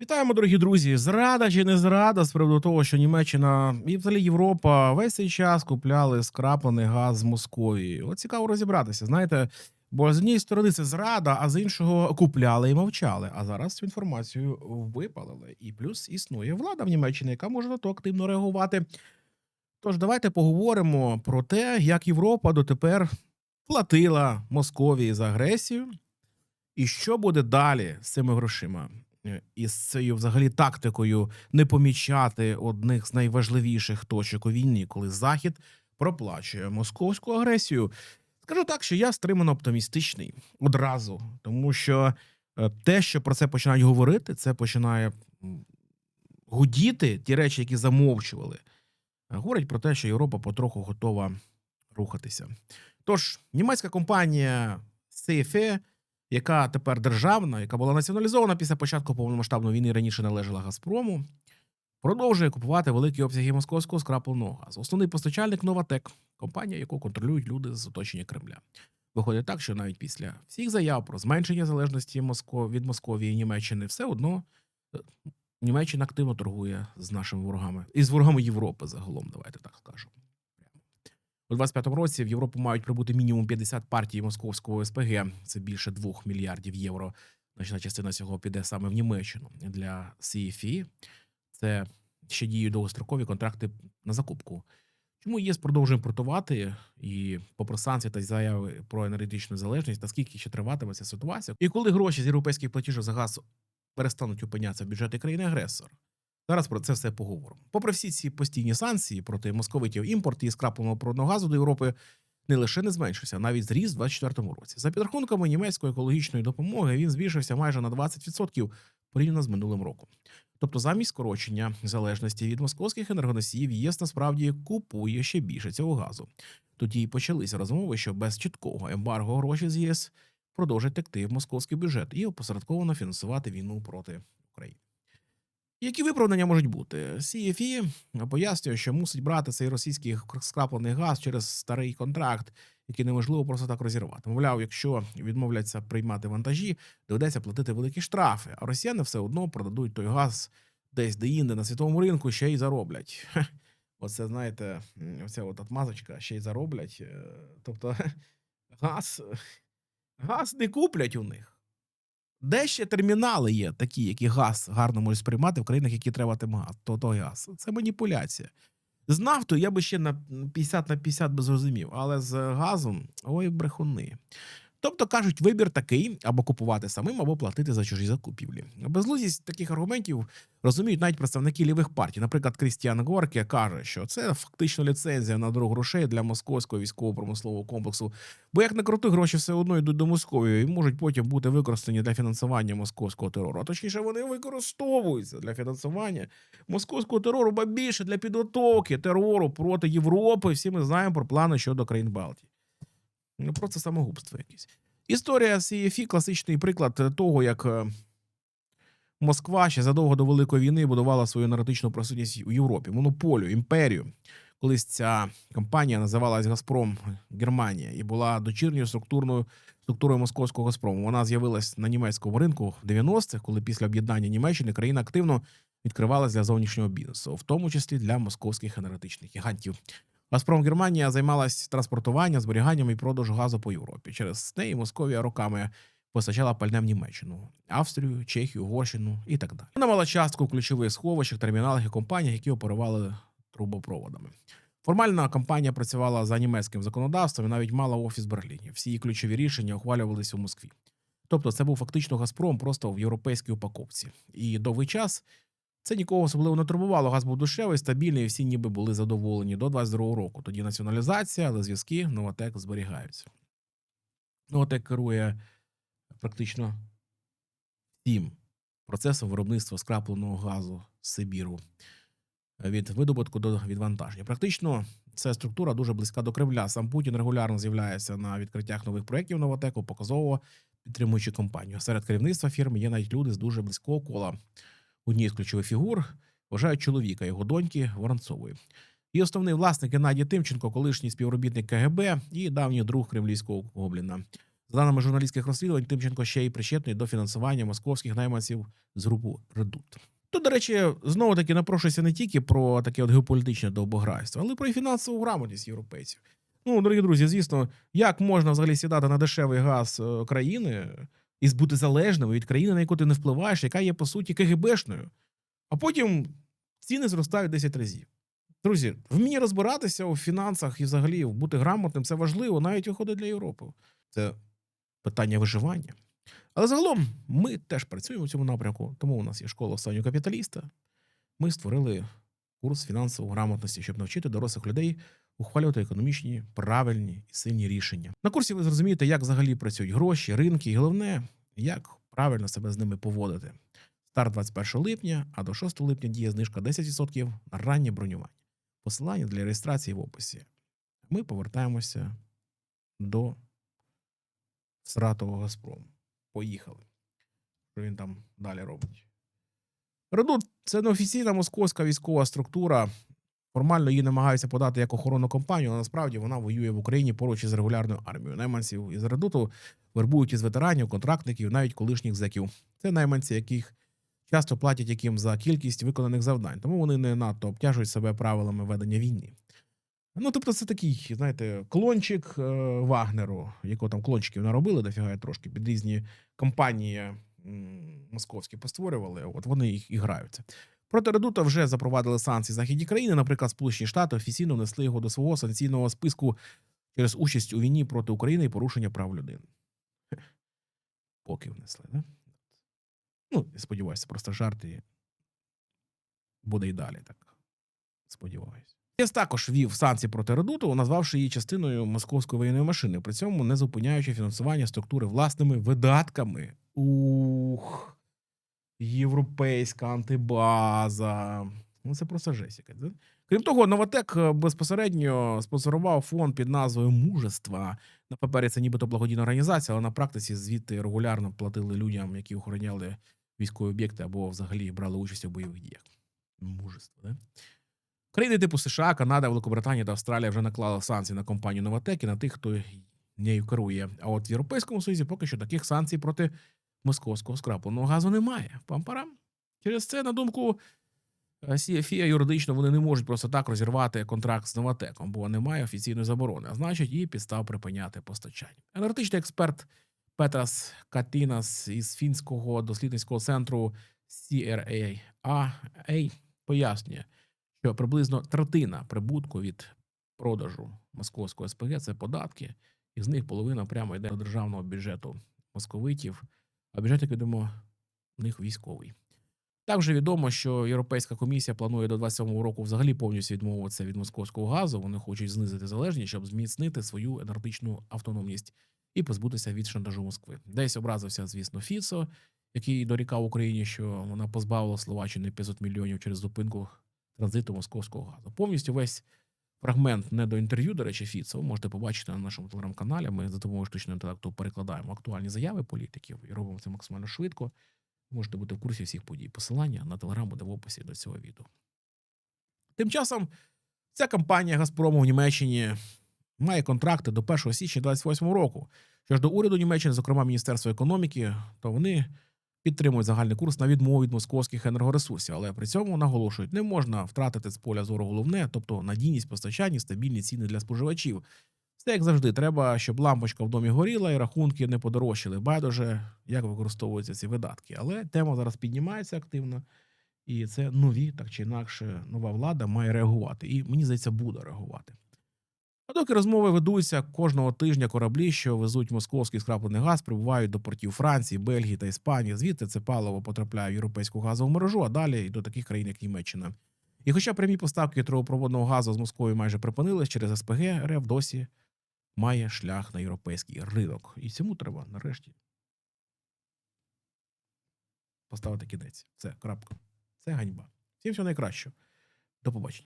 Вітаємо, дорогі друзі. Зрада чи не зрада з приводу того, що Німеччина і взагалі Європа весь цей час купляли скраплений газ з Московії. От цікаво розібратися. Знаєте, бо з однієї сторони це зрада, а з іншого купляли і мовчали. А зараз цю інформацію випалили. І плюс існує влада в Німеччині, яка може на то активно реагувати. Тож давайте поговоримо про те, як Європа дотепер платила Московії за агресію, і що буде далі з цими грошима. Е, І з цією взагалі тактикою не помічати одних з найважливіших точок у війні, коли Захід проплачує московську агресію. Скажу так, що я стримано оптимістичний одразу, тому що е, те, що про це починають говорити, це починає гудіти ті речі, які замовчували. Е, Говорять про те, що Європа потроху готова рухатися. Тож, німецька компанія CFE, яка тепер державна, яка була націоналізована після початку повномасштабної війни, раніше належала Газпрому, продовжує купувати великі обсяги московського скрапленого газу. Основний постачальник Новатек, компанія, яку контролюють люди з оточення Кремля. Виходить так, що навіть після всіх заяв про зменшення залежності Моско... від Московії і Німеччини, все одно е, Німеччина активно торгує з нашими ворогами і з ворогами Європи загалом, давайте так скажемо. У 25-му році в Європу мають прибути мінімум 50 партій московського СПГ. Це більше 2 мільярдів євро. Значна частина цього піде саме в Німеччину для CFE. Це ще діють довгострокові контракти на закупку. Чому ЄС продовжує імпортувати і, попри санкції та заяви про енергетичну залежність, наскільки ще триватиме ця ситуація? І коли гроші з європейських платежів за газ перестануть опинятися в бюджеті країни-агресора? Зараз про це все поговоримо. Попри всі ці постійні санкції проти московитів, імпорт і скрапленого природного газу до Європи не лише не зменшився, навіть зріс у 2024 році. За підрахунками німецької екологічної допомоги він збільшився майже на 20% порівняно з минулим роком. Тобто, замість скорочення залежності від московських енергоносіїв, ЄС насправді купує ще більше цього газу. Тоді й почалися розмови, що без чіткого ембарго гроші з ЄС продовжать текти в московський бюджет і опосередковано фінансувати війну проти України. Які виправдання можуть бути? CFE пояснює, що мусить брати цей російський скраплений газ через старий контракт, який неможливо просто так розірвати. Мовляв, якщо відмовляться приймати вантажі, доведеться платити великі штрафи, а росіяни все одно продадуть той газ десь де-інде на світовому ринку ще й зароблять. Оце, знаєте, оця от отмазочка ще й зароблять. Е, Тобто газ, газ не куплять у них. Де ще термінали є такі, які газ гарно можуть сприймати в країнах, які треба тим газ, то той газ. Це маніпуляція. З нафтою я би ще на 50 на 50 би зрозумів, але з газом ой, брехуни. Тобто кажуть, вибір такий: або купувати самим, або платити за чужі закупівлі. Безлузість таких аргументів розуміють навіть представники лівих партій. Наприклад, Крістіан Горке каже, що це фактично ліцензія на дорогу грошей для московського військово-промислового комплексу. Бо як не крути, гроші все одно йдуть до Московії і можуть потім бути використані для фінансування московського терору. А точніше, вони використовуються для фінансування московського терору, ба більше для підготовки терору проти Європи. Всі ми знаємо про плани щодо країн Балтії. Ну, просто самогубство якесь. Історія CFE – класичний приклад того, як е, Москва ще задовго до Великої війни будувала свою енергетичну присутність у Європі, монополію, імперію. Колись ця компанія називалась Газпром Германія і була дочірньою структурною структурою московського Газпрому. Вона з'явилась на німецькому ринку в 90-х, коли після об'єднання Німеччини країна активно відкривалась для зовнішнього бізнесу, в тому числі для московських енергетичних гігантів. Газпром Германія займалась транспортуванням, зберіганням і продажу газу по Європі. Через неї Московія роками постачала пальне в Німеччину, Австрію, Чехію, Угорщину і так далі. Вона мала частку в ключових сховищах, терміналах і компаніях, які оперували трубопроводами. Формально компанія працювала за німецьким законодавством і навіть мала офіс в Берліні. Всі її ключові рішення ухвалювалися у Москві. Тобто, це був фактично Газпром просто в європейській упаковці. І довгий час це нікого особливо не турбувало. Газ був дешевий, стабільний, і всі ніби були задоволені до 22 року. Тоді націоналізація, але зв'язки Новотек зберігаються. Новотек керує практично всім процесом виробництва скрапленого газу з Сибіру від видобутку до відвантаження. Практично ця структура дуже близька до Кремля. Сам Путін регулярно з'являється на відкриттях нових проєктів Новотеку, показово підтримуючи компанію. Серед керівництва фірми є навіть люди з дуже близького кола. Однією з ключових фігур вважають чоловіка його доньки Воронцової. І основний власник Геннадій Тимченко, колишній співробітник КГБ і давній друг кремлівського гобліна. За даними журналістських розслідувань, Тимченко ще й причетний до фінансування московських найманців з групи Редут. Тут, до речі, знову таки напрошується не тільки про таке от геополітичне довбограйство, але про фінансову грамотність європейців. Ну, дорогі друзі, звісно, як можна взагалі сідати на дешевий газ е, країни і бути залежним від країни, на яку ти не впливаєш, яка є по суті КГБшною, а потім ціни зростають 10 разів. Друзі, вміння розбиратися у фінансах і взагалі бути грамотним це важливо, навіть виходить для Європи. Це питання виживання. Але загалом ми теж працюємо в цьому напрямку, тому у нас є школа останнього капіталіста. Ми створили курс фінансової грамотності, щоб навчити дорослих людей ухвалювати економічні, правильні і сильні рішення. На курсі ви зрозумієте, як взагалі працюють гроші, ринки, і головне, як правильно себе з ними поводити. Старт 21 липня, а до 6 липня діє знижка 10% на раннє бронювання. Посилання для реєстрації в описі. Ми повертаємося до Сратового Газпрому. Поїхали. Що він там далі робить? Редут це неофіційна московська військова структура. Формально її намагаються подати як охоронну компанію, але насправді вона воює в Україні поруч із регулярною армією. Найманців із Редуту вербують із ветеранів, контрактників, навіть колишніх зеків. Це найманці, яких часто платять яким за кількість виконаних завдань, тому вони не надто обтяжують себе правилами ведення війни. Ну, тобто, це такий, знаєте, клончик е, Вагнеру, якого там клончиків наробили, дофіга трошки під різні компанії московські постворювали. От вони їх і граються. Проти Редута вже запровадили санкції західні країни. Наприклад, Сполучені Штати офіційно внесли його до свого санкційного списку через участь у війні проти України і порушення прав людини. Поки внесли, да? Ну, сподіваюся, просто жарт і буде і далі так. Сподіваюся. ЄС також ввів санкції проти Редуту, назвавши її частиною московської воєнної машини, при цьому не зупиняючи фінансування структури власними видатками. Ух, європейська антибаза. Ну, це просто да? Крім того, Новотек е, безпосередньо спонсорував фонд під назвою Мужества. На папері це нібито благодійна організація, але на практиці звідти регулярно платили людям, які охороняли військові об'єкти або взагалі брали участь у бойових діях. Мужество, да? Країни типу США, Канада, Великобританія та Австралія вже наклали санкції на компанію Новотек і на тих, хто нею керує. А от в Європейському Союзі поки що таких санкцій проти московського скрапленого газу немає. Пам-парам. Через це, на думку е, юридично вони не можуть просто так розірвати контракт з Новотеком, бо немає офіційної заборони, а значить, і підстав припиняти постачання. Енергетичний експерт Петрас Катінас із фінського дослідницького центру CRA пояснює, що приблизно третина прибутку від продажу московського СПГ це податки, і з них половина прямо йде до державного бюджету московитів, а бюджет, як відомо, у них військовий. Також відомо, що Європейська комісія планує до 27 року взагалі повністю відмовитися від московського газу. Вони хочуть знизити залежність, щоб зміцнити свою енергетичну автономність і позбутися від шантажу Москви. Десь образився, звісно, Фіцо, який дорікав Україні, що вона позбавила Словаччини 500 мільйонів через зупинку транзиту московського газу. Повністю весь фрагмент не до інтерв'ю, до речі, Фіцо, ви можете побачити на нашому телеграм-каналі. Ми за допомогою штучного інтелекту перекладаємо актуальні заяви політиків і робимо це максимально швидко. Можете бути в курсі всіх подій. Посилання на телеграм буде в описі до цього відео. Тим часом ця компанія Газпрому в Німеччині має контракти до 1 січня 2028 року. Що ж до уряду Німеччини, зокрема Міністерства економіки, то вони підтримують загальний курс на відмову від московських енергоресурсів, але при цьому наголошують, не можна втратити з поля зору головне, тобто надійність постачання, стабільні ціни для споживачів. Все як завжди, треба, щоб лампочка в домі горіла і рахунки не подорожчали. Байдуже, як використовуються ці видатки. Але тема зараз піднімається активно, і це нові, так чи інакше, нова влада має реагувати. І мені здається, буде реагувати. А доки розмови ведуться кожного тижня кораблі, що везуть московський скраплений газ, прибувають до портів Франції, Бельгії та Іспанії. Звідти це паливо потрапляє в європейську газову мережу, а далі і до таких країн, як Німеччина. І хоча прямі поставки трубопроводного газу з Москвою майже припинились через СПГ, РФ досі має шлях на європейський ринок. І цьому треба нарешті поставити кінець. Все, крапка. Це ганьба. Всім всього найкращого. До побачення.